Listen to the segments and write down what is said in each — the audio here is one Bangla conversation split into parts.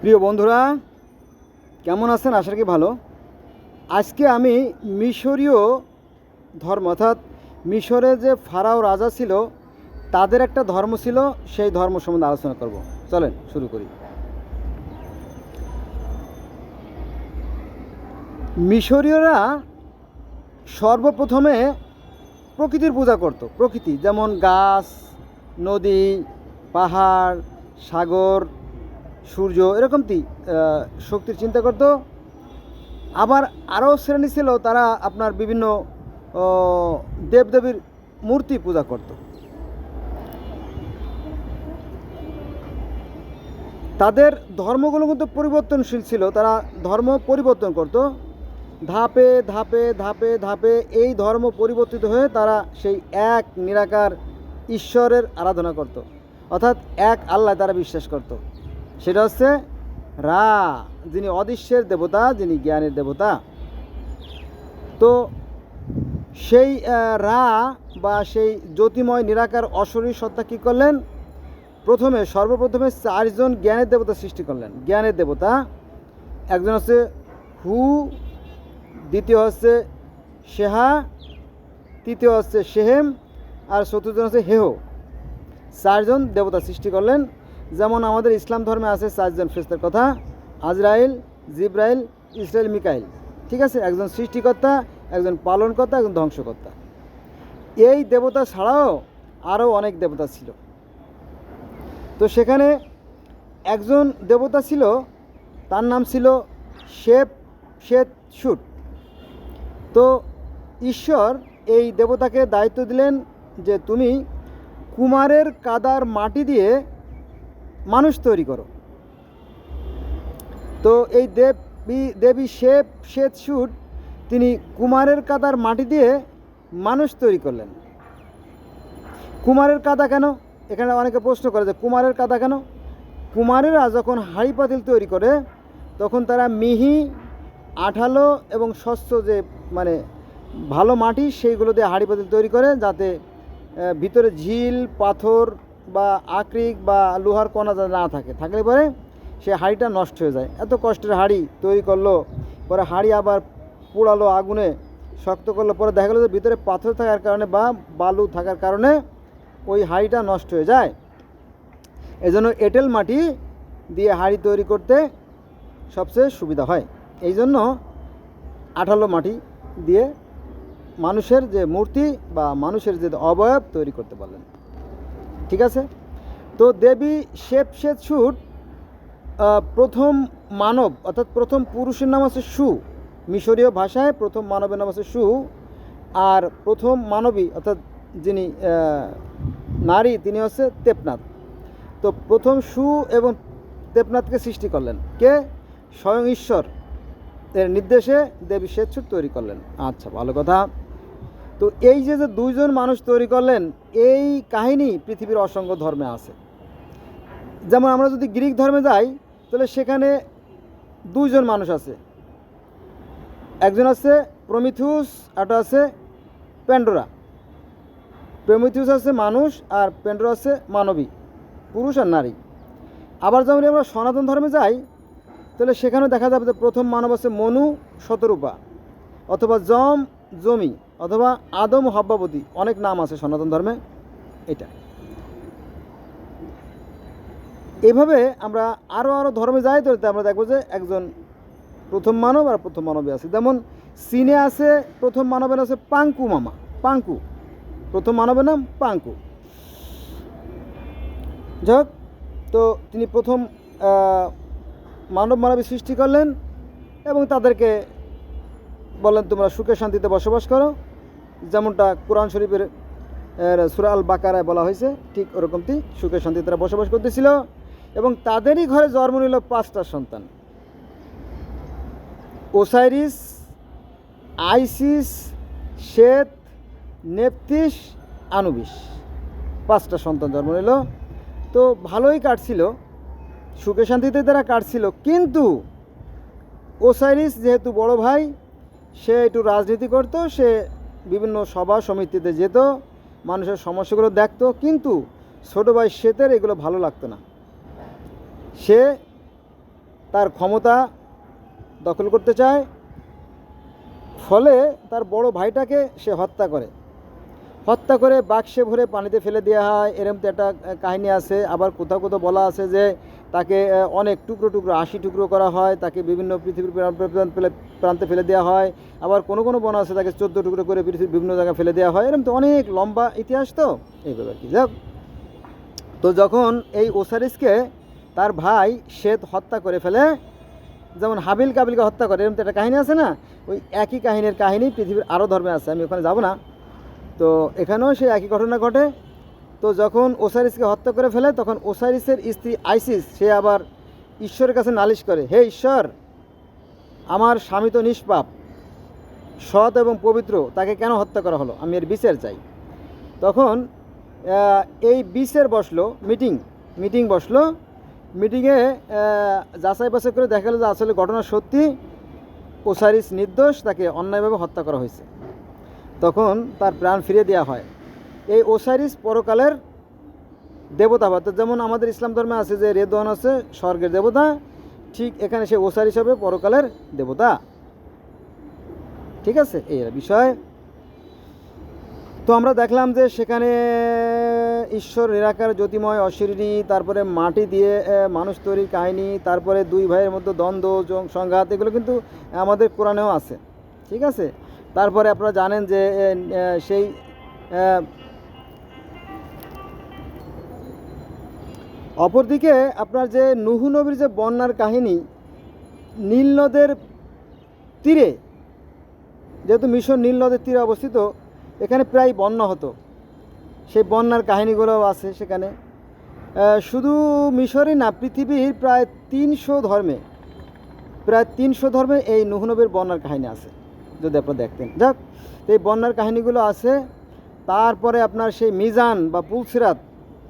প্রিয় বন্ধুরা, কেমন আছেন? আশা কি ভালো। আজকে আমি মিশরীয় ধর্ম, অর্থাৎ মিশরে যে ফারাও রাজা ছিল, তাদের একটা ধর্ম ছিল, সেই ধর্ম সম্বন্ধে আলোচনা করব। চলেন, শুরু করি। মিশরীয়রা সর্বপ্রথমে প্রকৃতির পূজা করত। প্রকৃতি, যেমন গাছ, নদী, পাহাড়, সাগর সূর্য এরকম তি শক্তির চিন্তা করত। আবার আরও শ্রেণি ছিল, তারা আপনার বিভিন্ন দেবদেবীর মূর্তি পূজা করত। তাদের ধর্মগুলো কিন্তু পরিবর্তনশীল ছিল, তারা ধর্ম পরিবর্তন করত। ধাপে ধাপে ধাপে ধাপে এই ধর্ম পরিবর্তিত হয়ে তারা সেই এক নিরাকার ঈশ্বরের আরাধনা করত। অর্থাৎ এক আল্লাহ তারা বিশ্বাস করত। সেটা হচ্ছে রা, যিনি অদৃশ্যের দেবতা, যিনি জ্ঞানের দেবতা। তো সেই রা বা সেই জ্যোতিময়, নিরাকার, অশরীর সত্তা কী করলেন? প্রথমে, সর্বপ্রথমে চারজন জ্ঞানের দেবতা সৃষ্টি করলেন। জ্ঞানের দেবতা, একজন হচ্ছে হু, দ্বিতীয় হচ্ছে শেহা তৃতীয় হচ্ছে শেহেম আর চতুর্থজন হচ্ছে হেহ। চারজন দেবতা সৃষ্টি করলেন। যেমন আমাদের ইসলাম ধর্মে আছে চারজন ফেস্তের কথা, আজরাইল, জিব্রাইল ইসরায়েল মিকাইল। ঠিক আছে? একজন সৃষ্টিকর্তা, একজন পালনকর্তা, একজন ধ্বংসকর্তা। এই দেবতা ছাড়াও আরও অনেক দেবতা ছিল। তো সেখানে একজন দেবতা ছিল, তার নাম ছিল শেপ শেত শুট তো ঈশ্বর এই দেবতাকে দায়িত্ব দিলেন যে, তুমি কুমারের কাদার মাটি দিয়ে মানুষ তৈরি করো। তো এই দেবী দেবী শেপ শ্বেত শুট তিনি কুমারের কাদার মাটি দিয়ে মানুষ তৈরি করলেন। কুমারের কাদা কেন? এখানে অনেকে প্রশ্ন করে যে কুমারের কাদা কেন? কুমারেরা যখন হাঁড়ি পাতিল তৈরি করে, তখন তারা মিহি, আঠালো এবং স্বচ্ছ যে মানে ভালো মাটি, সেইগুলো দিয়ে হাঁড়ি পাতিল তৈরি করে, যাতে ভিতরে ঝিল, পাথর বা আকরিক বা লোহার কণা না থাকে, থাকলে পরে সে হাঁড়িটা নষ্ট হয়ে যায়। এত কষ্টের হাঁড়ি তৈরি করল, পরে হাঁড়ি আবার পোড়ালো আগুনে, শক্ত করল, পরে দেখা গেলো যে ভিতরে পাথর থাকার কারণে বা বালু থাকার কারণে ওই হাঁড়িটা নষ্ট হয়ে যায়। এজন্য এঁটেল মাটি দিয়ে হাঁড়ি তৈরি করতে সবচেয়ে সুবিধা হয়। এই জন্য আঠালো মাটি দিয়ে মানুষের যে মূর্তি বা মানুষের যে অবয়ব তৈরি করতে পারলেন। ঠিক আছে? তো দেবী শেপ শ্বেত ছুট প্রথম মানব, অর্থাৎ প্রথম পুরুষের নাম আছে সু, মিশরীয় ভাষায় প্রথম মানবের নাম আছে সু, আর প্রথম মানবী, অর্থাৎ যিনি নারী, তিনি হচ্ছে তেপনাথ। তো প্রথম সু এবং দেবনাথকে সৃষ্টি করলেন। কে? স্বয়ং ঈশ্বর। এর নির্দেশে দেবী স্বেচ্ছুট তৈরি করলেন। আচ্ছা ভালো কথা। তো এই যে যে দুইজন মানুষ তৈরি করলেন, এই কাহিনী পৃথিবীর অসংখ্য ধর্মে আছে। যেমন আমরা যদি গ্রিক ধর্মে যাই, তাহলে সেখানে দুইজন মানুষ আছে। একজন আছে প্রমিথিউস আরটা আছে প্যান্ডোরা। প্রমিথিউস আছে মানুষ, আর প্যান্ডোরা আছে মানবী, পুরুষ আর নারী। আবার যেমন আমরা সনাতন ধর্মে যাই, তাহলে সেখানেও দেখা যাবে যে প্রথম মানব আছে মনু, শতরূপা, অথবা জম জমি অথবা আদম হব্বাবতী অনেক নাম আছে সনাতন ধর্মে। এটা। এভাবে আমরা আরও আরও ধর্মে যাই তো আমরা দেখব যে একজন প্রথম মানব আর প্রথম মানবী আছে। যেমন চীনে আছে, প্রথম মানবের আছে পাঙ্কু মামা। পাঙ্কু। প্রথম মানবের নাম পাঙ্কু। যাই তো তিনি প্রথম মানব মানবী সৃষ্টি করলেন এবং তাদেরকে বললেন তোমরা সুখে শান্তিতে বসবাস করো। যেমনটা কোরআন শরীফের সুরা আল বাকারায় বলা হয়েছে, ঠিক ওরকমটি সুখে শান্তিতে তারা বসবাস করতেছিল এবং তাদেরই ঘরে জন্ম নিল পাঁচটা সন্তান। ওসাইরিস, আইসিস, শ্বেত নেপতিস আনুবিস, পাঁচটা সন্তান জন্ম নিল। তো ভালোই কাটছিল, সুখে শান্তিতে তারা কাটছিল, কিন্তু ওসাইরিস যেহেতু বড় ভাই সে একটু রাজনীতি করত, সে বিভিন্ন সভা সমিতিতে যেত, মানুষের সমস্যাগুলো দেখতো, কিন্তু ছোটো ভাই শ্বেতের এগুলো ভালো লাগতো না। সে তার ক্ষমতা দখল করতে চায়, ফলে তার বড় ভাইটাকে সে হত্যা করে। হত্যা করে বাক্সে ভরে পানিতে ফেলে দেওয়া হয়, এরম তো একটা কাহিনী আছে, আবার কোথাও কোথাও বলা আছে যে তাকে অনেক টুকরো টুকরো, আশি টুকরো করা হয়, তাকে বিভিন্ন পৃথিবীর প্রান্ত- ফেলে দেওয়া হয়। আবার কোনো কোনো বন আছে, তাকে চোদ্দ টুকরো করে পৃথিবীর বিভিন্ন জায়গায় ফেলে দেওয়া হয়। এরকম তো অনেক লম্বা ইতিহাস তো। এইভাবে আর কি। যাক। তো যখন এই ওসারিসকে তার ভাই শ্বেত হত্যা করে ফেলে, যেমন হাবিল কাবিলকে হত্যা করে, এরকম তো একটা কাহিনী আছে না? ওই একই কাহিনীর কাহিনী পৃথিবীর আরও ধর্মে আছে, আমি ওখানে যাব না। তো এখানেও সেই একই ঘটনা ঘটে। তো যখন ওসারিসকে হত্যা করে ফেলে, তখন ওসারিসের স্ত্রী আইসিস, সে আবার ঈশ্বরের কাছে নালিশ করে, হে ঈশ্বর, আমার স্বামী তো নিষ্পাপ, সৎ এবং পবিত্র, তাকে কেন হত্যা করা হলো? আমি এর বিচার চাই। তখন এই বিচার বসল, মিটিং মিটিং বসল, মিটিংয়ে যাচাই বাছাই করে দেখা গেলো যে আসলে ঘটনা সত্যি ওসারিস নির্দোষ, তাকে অন্যায়ভাবে হত্যা করা হয়েছে। তখন তার প্রাণ ফিরিয়ে দেওয়া হয়। এই ওসারিস পরকালের দেবতা তো যেমন আমাদের ইসলাম ধর্মে আছে যে রেদওয়ান আছে, স্বর্গের দেবতা, ঠিক এখানে সে ওসারিস হবে পরকালের দেবতা। ঠিক আছে? এই বিষয়। তো আমরা দেখলাম যে সেখানে ঈশ্বর নিরাকার, জ্যোতিময় অশরীরী তারপরে মাটি দিয়ে মানুষ তৈরির কাহিনী, তারপরে দুই ভাইয়ের মধ্যে দ্বন্দ্ব সংঘাত, এগুলো কিন্তু আমাদের কোরআনেও আছে। ঠিক আছে? তারপরে আপনারা জানেন যে সেই অপরদিকে আপনার যে নুহু নবীর যে বন্যার কাহিনী, নীল নদের তীরে, যেহেতু মিশর নীল নদের তীরে অবস্থিত, এখানে প্রায় বন্যা হতো। সেই বন্যার কাহিনীগুলোও আছে সেখানে। শুধু মিশরই না, পৃথিবীর প্রায় তিনশো ধর্মে, প্রায় তিনশো ধর্মে এই নুহনবের বন্যার কাহিনী আছে, যদি আপনারা দেখতেন। যাক এই বন্যার কাহিনীগুলো আছে। তারপরে আপনার সেই মিজান বা পুলসিরাত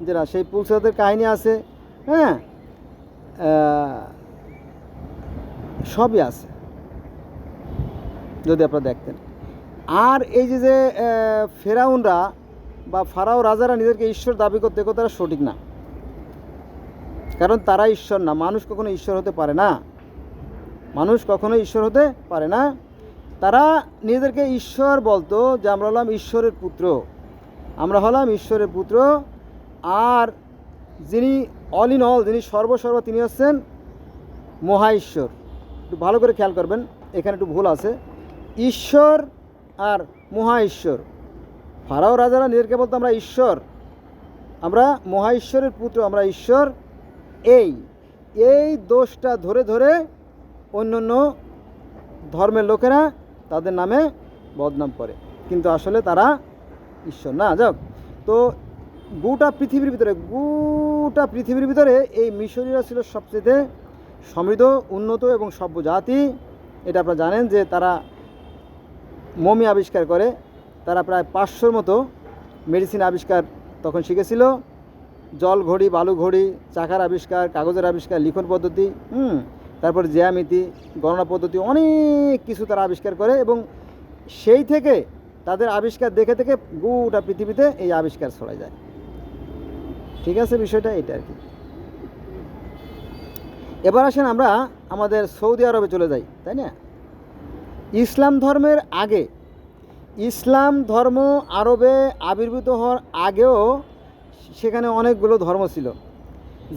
যেটা সেই পুলসিরাতের কাহিনী আছে হ্যাঁ? সবই আছে, যদি আপনারা দেখতেন। আর এই যে যে ফেরাউনরা বা ফারাও রাজারা নিজেদেরকে ঈশ্বর দাবি করতে, এ কথাটা সঠিক না। কারণ তারা ঈশ্বর না, মানুষ কখনো ঈশ্বর হতে পারে না। মানুষ কখনো ঈশ্বর হতে পারে না। তারা নিজেদেরকে ঈশ্বর বলতো যে, আমরা হলাম ঈশ্বরের পুত্র। আমরা হলাম ঈশ্বরের পুত্র আর যিনি অল ইন অল যিনি সর্বসর্ব তিনি হচ্ছেন মহা ঈশ্বর একটু ভালো করে খেয়াল করবেন, এখানে একটু ভুল আছে। ঈশ্বর আর মহা ঈশ্বর ফারাও রাজারা নিজেদেরকে বলতো, আমরা ঈশ্বর, আমরা মহা ঈশ্বরের পুত্র, আমরা ঈশ্বর এই। এই দোষটা ধরে ধরে অন্য অন্য ধর্মের লোকেরা তাদের নামে বদনাম করে। কিন্তু আসলে তারা ঈশ্বর না। যাক তো গোটা পৃথিবীর ভিতরে, গোটা পৃথিবীর ভিতরে এই মিশরীরা ছিল সবচেয়ে সমৃদ্ধ, উন্নত এবং সভ্য জাতি। এটা আপনারা জানেন যে তারা মমি আবিষ্কার করে। তারা প্রায় পাঁচশোর মতো মেডিসিন আবিষ্কার তখন শিখেছিল। জল ঘড়ি, বালু ঘড়ি, চাকার আবিষ্কার, কাগজের আবিষ্কার, লিখন পদ্ধতি, হুম, তারপর জ্যামিতি, গণনা পদ্ধতি, অনেক কিছু তারা আবিষ্কার করে এবং সেই থেকে তাদের আবিষ্কার দেখে থেকে গোটা পৃথিবীতে এই আবিষ্কার ছড়ায় যায়। ঠিক আছে, বিষয়টা এটা আর কি। এবার আসেন আমরা আমাদের সৌদি আরবে চলে যাই, তাই না? ইসলাম ধর্মের আগে, ইসলাম ধর্ম আরবে আবির্ভূত হওয়ার আগেও সেখানে অনেকগুলো ধর্ম ছিল।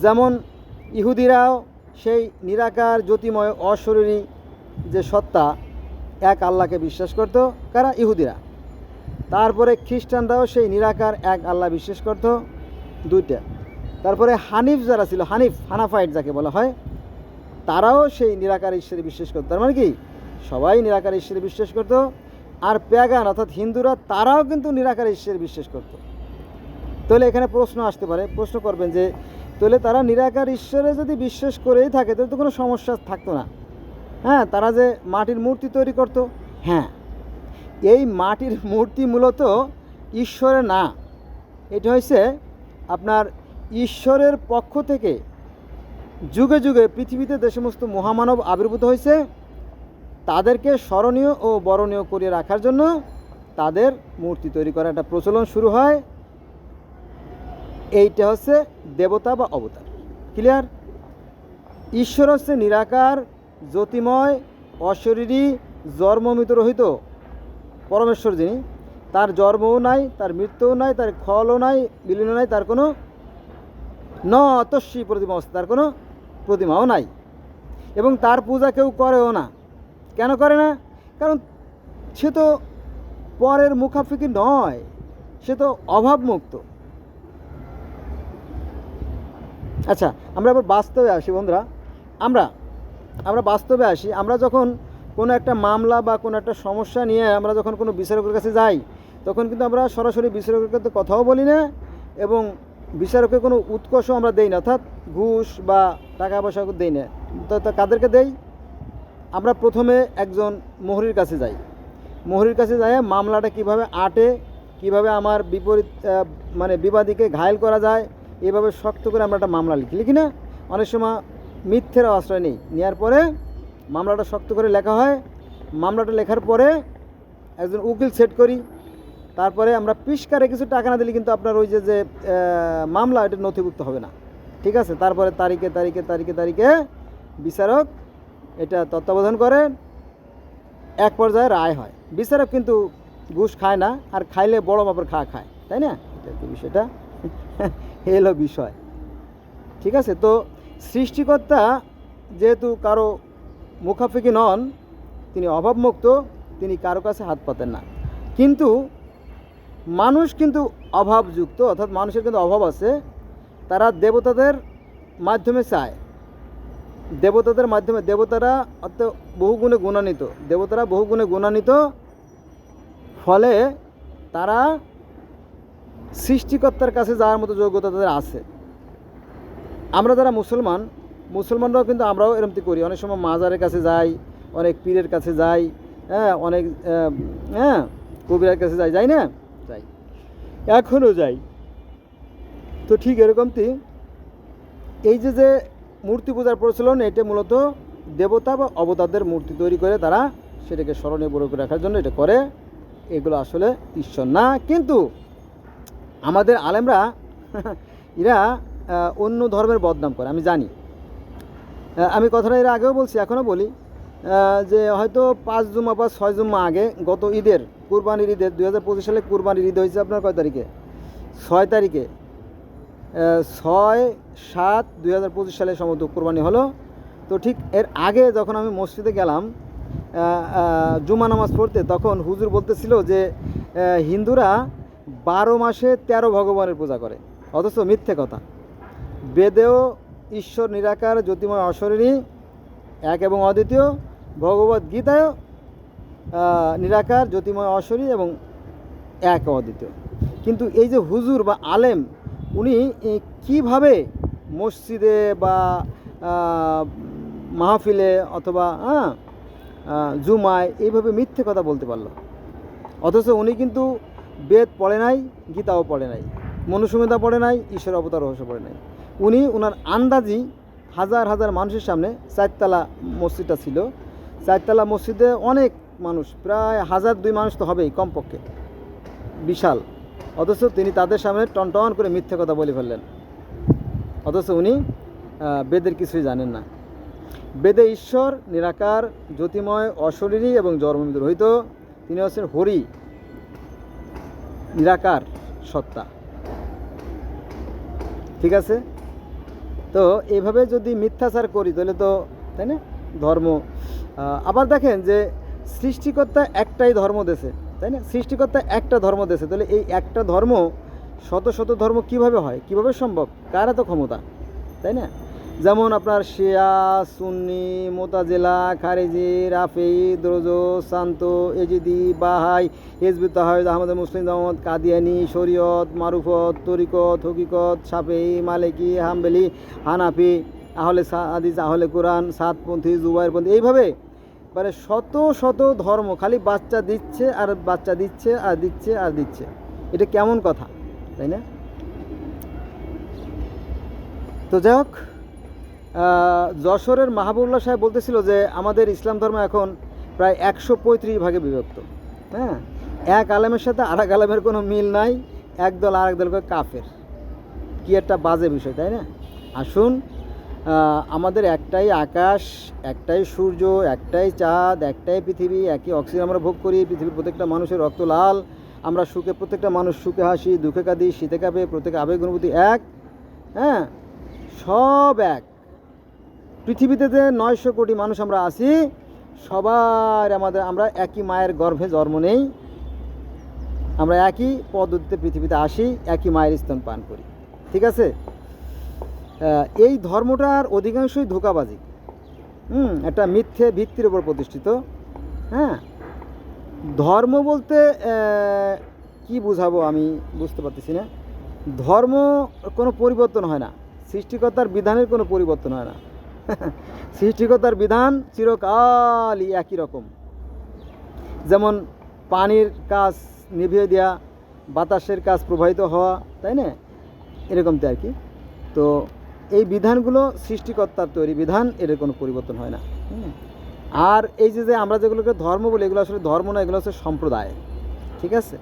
যেমন ইহুদিরাও সেই নিরাকার, জ্যোতিময়, অশরীরী যে সত্তা, এক আল্লাহকে বিশ্বাস করত, কারা? ইহুদিরা। তারপরে খ্রিস্টানরাও সেই নিরাকার, এক আল্লাহ বিশ্বাস করত। দুইটা। তারপরে হানিফ যারা ছিল, হানিফ হানাফাইট যাকে বলা হয়, তারাও সেই নিরাকার ঈশ্বরে বিশ্বাস করতো। তার মানে কি? সবাই নিরাকার ঈশ্বরে বিশ্বাস করতো, আর প্যাগান অর্থাৎ হিন্দুরা, তারাও কিন্তু নিরাকার ঈশ্বরে বিশ্বাস করতো। তাহলে এখানে প্রশ্ন আসতে পারে, প্রশ্ন করবেন যে, তাহলে তারা নিরাকার ঈশ্বরে যদি বিশ্বাস করেই থাকে, তাহলে তো কোনো সমস্যা থাকতো না। হ্যাঁ তারা যে মাটির মূর্তি তৈরি করতো? হ্যাঁ। এই মাটির মূর্তি মূলত ঈশ্বরের না, এটা হয়েছে আপনার ঈশ্বরের পক্ষ থেকে যুগে যুগে পৃথিবীতে যে সমস্ত মহামানব আবির্ভূত হয়েছে, তাদেরকে স্মরণীয় ও বরণীয় করে রাখার জন্য তাদের মূর্তি তৈরি করার একটা প্রচলন শুরু হয়। এইটা হচ্ছে দেবতা বা অবতার। ক্লিয়ার ঈশ্বর হচ্ছে নিরাকার, জ্যোতিময়, অশরীরী, জন্মমিত রহিত পরমেশ্বর যিনি। তার জন্মও নাই তার মৃত্যুও নাই তার ফলও নাই বিলীনও নাই তার কোনো ন অতস্বী প্রতিমা আছে, তার কোনো প্রতিমাও নাই। এবং তার পূজা কেউ করেও না। কেন করে না? কারণ সে তো পরের মুখাফিকি নয়। সে তো অভাবমুক্ত। আচ্ছা আমরা এবার বাস্তবে আসি বন্ধুরা। আমরা আমরা বাস্তবে আসি। আমরা যখন কোনো একটা মামলা বা কোনো একটা সমস্যা নিয়ে আমরা যখন কোনো বিচারকের কাছে যাই তখন কিন্তু আমরা সরাসরি বিচারকের কাছে কথাও বলি না এবং বিচারকের কোনো উৎকর্ষ আমরা দেই না, অর্থাৎ ঘুষ বা টাকা পয়সা দেই না। তা কাদেরকে দেই? আমরা প্রথমে একজন মোহরির কাছে যাই। মোহরির কাছে যাই মামলাটা কীভাবে আটে, কীভাবে আমার বিপরীত মানে বিবাদীকে ঘায়েল করা যায়, এভাবে শক্ত করে আমরা একটা মামলা লিখি। লিখি না? অনেক সময় মিথ্যের আশ্রয় নেই। নেওয়ার পরে মামলাটা শক্ত করে লেখা হয়। মামলাটা লেখার পরে একজন উকিল সেট করি। তারপরে আমরা পিসকারে কিছু টাকা না দিলে কিন্তু আপনার ওই যে যে মামলা এটা নথিভুক্ত হবে না। ঠিক আছে? তারপরে তারিখে তারিখে তারিখে তারিখে বিচারক এটা তত্ত্বাবধান করেন এক পর্যায়ে রায় হয়। বিচারক কিন্তু ঘুষ খায় না, আর খাইলে বড় মাপের খা খায়। তাই না? এটা বিষয়টা। এই হলো বিষয়। ঠিক আছে? তো সৃষ্টিকর্তা যেহেতু কারও মুখাফিকি নন, তিনি অভাবমুক্ত, তিনি কারও কাছে হাত পাতেন না। কিন্তু মানুষ কিন্তু অভাবযুক্ত, অর্থাৎ মানুষের কিন্তু অভাব আছে, তারা দেবতাদের মাধ্যমে চায়। দেবতাদের মাধ্যমে, দেবতারা অর্থ বহুগুণে গুণান্বিত। দেবতারা বহুগুণে গুণান্বিত ফলে তারা সৃষ্টিকর্তার কাছে যাওয়ার মতো যোগ্যতা তাদের আছে। আমরা যারা মুসলমান, মুসলমানরাও কিন্তু আমরাও এরমতি করি। অনেক সময় মাজারের কাছে যাই, অনেক পীরের কাছে যাই হ্যাঁ অনেক হ্যাঁ কবিরার কাছে যাই যাই না? এখনও যাই। তো ঠিক এরকমটি। এই যে যে মূর্তি পূজার প্রচলন, এটা মূলত দেবতা বা অবতারদের মূর্তি তৈরি করে তারা সেটাকে স্মরণীয় বড় করে রাখার জন্য এটা করে। এগুলো আসলে ঈশ্বর না, কিন্তু আমাদের আলেমরা, এরা অন্য ধর্মের বদনাম করে, আমি জানি। আমি কথাটা এর আগেও বলছি, এখনও বলি। যে হয়তো পাঁচ জুম্মা বা ছয় জুম্মা আগে গত ঈদের, কুরবানির ঈদের, দুই হাজার পঁচিশ সালে কুরবানির ঈদ হয়েছে আপনার কয় তারিখে? ছয় তারিখে। ছয় সাত দুই হাজার পঁচিশ সালে সম্ভবত কোরবানি হলো। তো ঠিক এর আগে যখন আমি মসজিদে গেলাম জুমা নামাজ পড়তে, তখন হুজুর বলতেছিল যে হিন্দুরা বারো মাসে তেরো ভগবানের পূজা করে। অথচ মিথ্যে কথা। বেদেও ঈশ্বর নিরাকার, জ্যোতিময় অশরীরী এক এবং অদ্বিতীয় ভগবত গীতায় নিরাকার, জ্যোতিময় অশরী এবং এক অদ্বিতীয়। কিন্তু এই যে হুজুর বা আলেম, উনি কীভাবে মসজিদে বা মাহফিলে অথবা হ্যাঁ জুমায়, এইভাবে মিথ্যে কথা বলতে পারল? অথচ উনি কিন্তু বেদ পড়ে নাই, গীতাও পড়ে নাই মনুসংহিতা পড়ে নাই ঈশ্বর অবতার রহস্য পড়ে নাই। উনি ওনার আন্দাজি হাজার হাজার মানুষের সামনে চারতলা মসজিদটা ছিল চারতলা মসজিদে অনেক মানুষ, প্রায় হাজার দুই মানুষ তো হবেই কমপক্ষে। বিশাল। অথচ তিনি তাদের সামনে টনটন করে মিথ্যে কথা বলে ফেললেন। অথচ উনি বেদের কিছুই জানেন না। বেদে ঈশ্বর, নিরাকার, জ্যোতিময়, অশরীরী এবং জন্মবিদ রহিত, তিনি হচ্ছেন হরি, নিরাকার সত্তা। ঠিক আছে? তো এভাবে যদি মিথ্যাচার করি, তাহলে তো, তাই না? ধর্ম আবার দেখেন যে সৃষ্টিকর্তা একটাই ধর্ম দেশে, তাই না? সৃষ্টিকর্তা একটা ধর্ম দেশে, তাহলে এই একটা ধর্ম শত শত ধর্ম কীভাবে হয়? কীভাবে সম্ভব? কার এত ক্ষমতা? তাই না? যেমন আপনার শিয়া, সুন্নি, মোতাজেলা খারেজি রাফি দ্রোজ শান্ত, এজিদি, বাহাই হেজবি তাহাজ আহমদ, মুসলিম আহমদ কাদিয়ানি, শরীয়ত, মারুফত, তরিকত, হকিকত সাফেই মালিকি, হামবেলি, হানাফি আহলে হাদিস, আহলে কোরআন, সাতপন্থী, জুবাইরপন্থী, এইভাবে মানে শত শত ধর্ম খালি বাচ্চা দিচ্ছে আর বাচ্চা দিচ্ছে আর দিচ্ছে আর দিচ্ছে। এটা কেমন কথা, তাই না? তো যাই হোক যশোরের মাহবুবুল্লাহ সাহেব বলতেছিল যে আমাদের ইসলাম ধর্ম এখন প্রায় একশো পঁয়ত্রিশ ভাগে বিভক্ত। হ্যাঁ? এক আলেমের সাথে আর এক আলেমের কোনো মিল নাই, এক দল আর এক দলকে কাফের। কি একটা বাজে বিষয়, তাই না? আসুন আমাদের একটাই আকাশ, একটাই সূর্য, একটাই চাঁদ, একটাই পৃথিবী, একই অক্সিজেন আমরা ভোগ করি, পৃথিবীর প্রত্যেকটা মানুষের রক্ত লাল। আমরা সুখে, প্রত্যেকটা মানুষ সুখে হাসি, দুঃখে কাঁদি, শীতে কাঁপে, প্রত্যেক আবেগ অনুভূতি এক। হ্যাঁ সব এক। পৃথিবীতে যে নয়শো কোটি মানুষ আমরা আছি, সবার আমাদের আমরা একই মায়ের গর্ভে জন্ম নেই। আমরা একই পদ্ধতিতে পৃথিবীতে আসি, একই মায়ের স্তন পান করি। ঠিক আছে? এই ধর্মটার অধিকাংশই ধোকাবাজি। হুম, একটা মিথ্যে ভিত্তির উপর প্রতিষ্ঠিত। হ্যাঁ ধর্ম বলতে কি বুঝাবো আমি বুঝতে পারতেছি না। ধর্ম কোনো পরিবর্তন হয় না। সৃষ্টিকর্তার বিধানের কোনো পরিবর্তন হয় না। সৃষ্টিকর্তার বিধান চিরকালই একই রকম। যেমন পানির কাজ নিভিয়ে দেওয়া বাতাসের কাজ প্রবাহিত হওয়া, তাই না? এরকমটা আর কি। তো এই বিধানগুলো সৃষ্টিকর্তার তৈরি বিধান এর কোনো পরিবর্তন হয় না। আর এই যে যে আমরা যেগুলোকে ধর্ম বলি, এগুলো আসলে ধর্ম না, এগুলো হচ্ছে সম্প্রদায়। ঠিক আছে?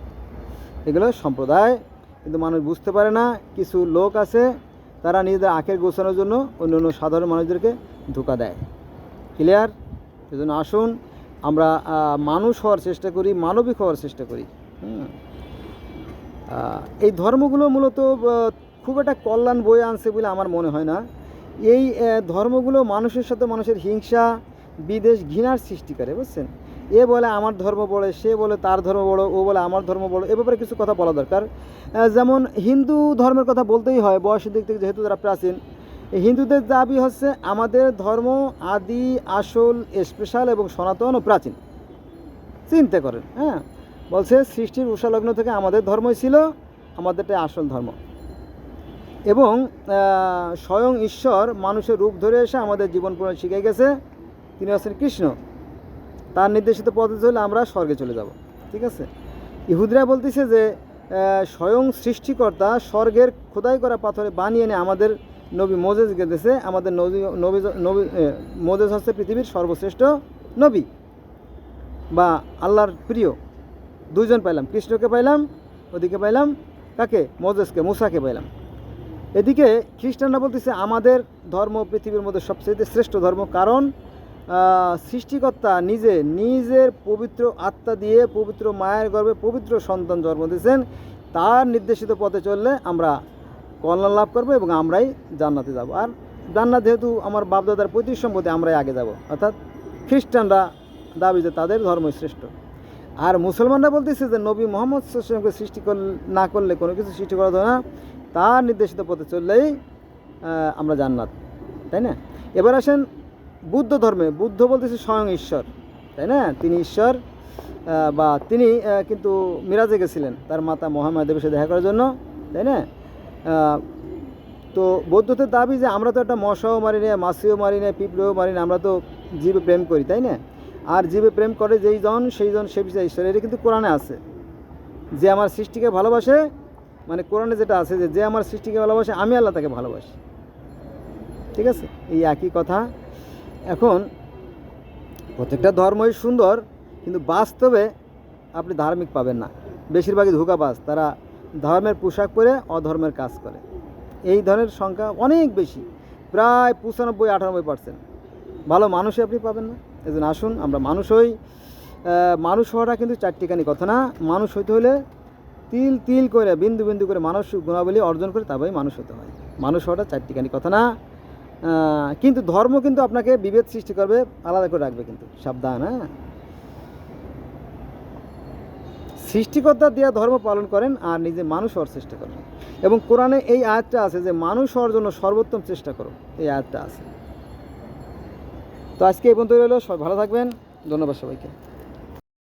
এগুলো সম্প্রদায়, কিন্তু মানুষ বুঝতে পারে না, কিছু লোক আছে, তারা নিজেদের আখের গোছানোর জন্য অন্য অন্য সাধারণ মানুষদেরকে ধোকা দেয়। ক্লিয়ার সেজন্য আসুন, আমরা মানুষ হওয়ার চেষ্টা করি, মানবিক হওয়ার চেষ্টা করি। এই ধর্মগুলো মূলত খুব একটা কল্যাণ বয়ে আনছে বলে আমার মনে হয় না। এই ধর্মগুলো মানুষের সাথে মানুষের হিংসা বিদেশ ঘৃণার সৃষ্টি করে, বুঝছেন? এ বলে আমার ধর্ম বড়, সে বলে তার ধর্ম বড়, ও বলে আমার ধর্ম বড়, এ ব্যাপারে কিছু কথা বলা দরকার। যেমন হিন্দু ধর্মের কথা বলতেই হয়, বয়সের দিক থেকে যেহেতু তারা প্রাচীন, হিন্দুদের দাবি হচ্ছে আমাদের ধর্ম, আদি, আসল, স্পেশাল এবং সনাতন ও প্রাচীন। চিন্তা করেন হ্যাঁ? বলছে সৃষ্টির উষালগ্ন থেকে আমাদের ধর্মই ছিল, আমাদেরটাই আসল ধর্ম। এবং স্বয়ং ঈশ্বর মানুষের রূপ ধরে এসে আমাদের জীবন পুনঃ শিখে গেছে। তিনি হচ্ছেন কৃষ্ণ। তার নির্দেশিত পদ্ধতি হলে আমরা স্বর্গে চলে যাব। ঠিক আছে? ইহুদিরা বলতেছে যে স্বয়ং সৃষ্টিকর্তা স্বর্গের খোদাই করা পাথরে বানিয়ে এনে আমাদের নবী মোজেজ গেঁথেছে। আমাদের নবী নবী নবী মোজেজ হচ্ছে পৃথিবীর সর্বশ্রেষ্ঠ নবী বা আল্লাহর প্রিয়। দুজন পাইলাম, কৃষ্ণকে পাইলাম, ওদিকে পাইলাম, কাকে? মোজেসকে, মুসাকে পাইলাম। এদিকে খ্রিস্টানরা বলতেছে, আমাদের ধর্ম পৃথিবীর মধ্যে সবচেয়ে শ্রেষ্ঠ ধর্ম কারণ সৃষ্টিকর্তা নিজে নিজের পবিত্র আত্মা দিয়ে পবিত্র মায়ের গর্ভে পবিত্র সন্তান জন্ম দিয়েছেন। তার নির্দেশিত পথে চললে আমরা কল্যাণ লাভ করব এবং আমরাই জান্নাতে যাব। আর জান্নাত যেহেতু আমার বাপদাদার পৈতৃক সম্পত্তি আমরাই আগে যাব। অর্থাৎ খ্রিস্টানরা দাবি যে তাদের ধর্মই শ্রেষ্ঠ। আর মুসলমানরা বলতেছে যে, নবী মোহাম্মদ সাল্লামকে সৃষ্টি না করলে কোনো কিছু সৃষ্টি করা যায় না। তার নির্দেশিত পথে চললেই আমরা জান্নাত, তাই না? এবার আসেন বুদ্ধ ধর্মে, বুদ্ধ বলতেছে স্বয়ং ঈশ্বর, তাই না? তিনি ঈশ্বর বা তিনি কিন্তু মিরাজে গেছিলেন, তার মাতা মহামাদেবের সাথে দেখা করার জন্য, তাই না? তো বৌদ্ধদের দাবি যে আমরা তো একটা মশাও মারি না মাছিও মারি না পিঁপড়েও মারি না আমরা তো জীবে প্রেম করি, তাই না? আর জীবে প্রেম করে যেই জন, সেই জন সে বিষয়ে ঈশ্বর, এটা কিন্তু কোরআনে আছে। যে আমার সৃষ্টিকে ভালোবাসে মানে কোরআনে যেটা আছে যে যে আমার সৃষ্টিকে ভালোবাসে, আমি আল্লাহ তাকে ভালোবাসি। ঠিক আছে? এই একই কথা। এখন প্রত্যেকটা ধর্মই সুন্দর, কিন্তু বাস্তবে আপনি ধার্মিক পাবেন না। বেশিরভাগই ধোকাবাজ। তারা ধর্মের পোশাক পরে অধর্মের কাজ করে। এই ধরনের সংখ্যা অনেক বেশি। প্রায় পঁচানব্বই, আটানব্বই পার্সেন্ট ভালো মানুষই আপনি পাবেন না। এই আসুন, আমরা মানুষ হই। মানুষ হওয়াটা কিন্তু চারটিখানি কথা না। মানুষ হইতে হলে তিল তিল করে বিন্দু বিন্দু করে মানুষ গুণাবলী অর্জন করে তবেই মানুষ হতে হয়। মানুষ হওয়াটা চারটিখানি কথা না? কিন্তু ধর্ম কিন্তু আপনাকে বিভেদ সৃষ্টি করবে, আলাদা করে রাখবে কিন্তু। সাবধান হ্যাঁ? সৃষ্টিকর্তা দেওয়া ধর্ম পালন করেন আর নিজে মানুষ হওয়ার চেষ্টা করেন। এবং কোরআনে এই আয়াতটা আছে যে, মানুষ হওয়ার জন্য সর্বোত্তম চেষ্টা করো। এই আয়াতটা আছে। তো আজকে এই পর্যন্ত রইল, সবাই ভালো থাকবেন। ধন্যবাদ সবাইকে।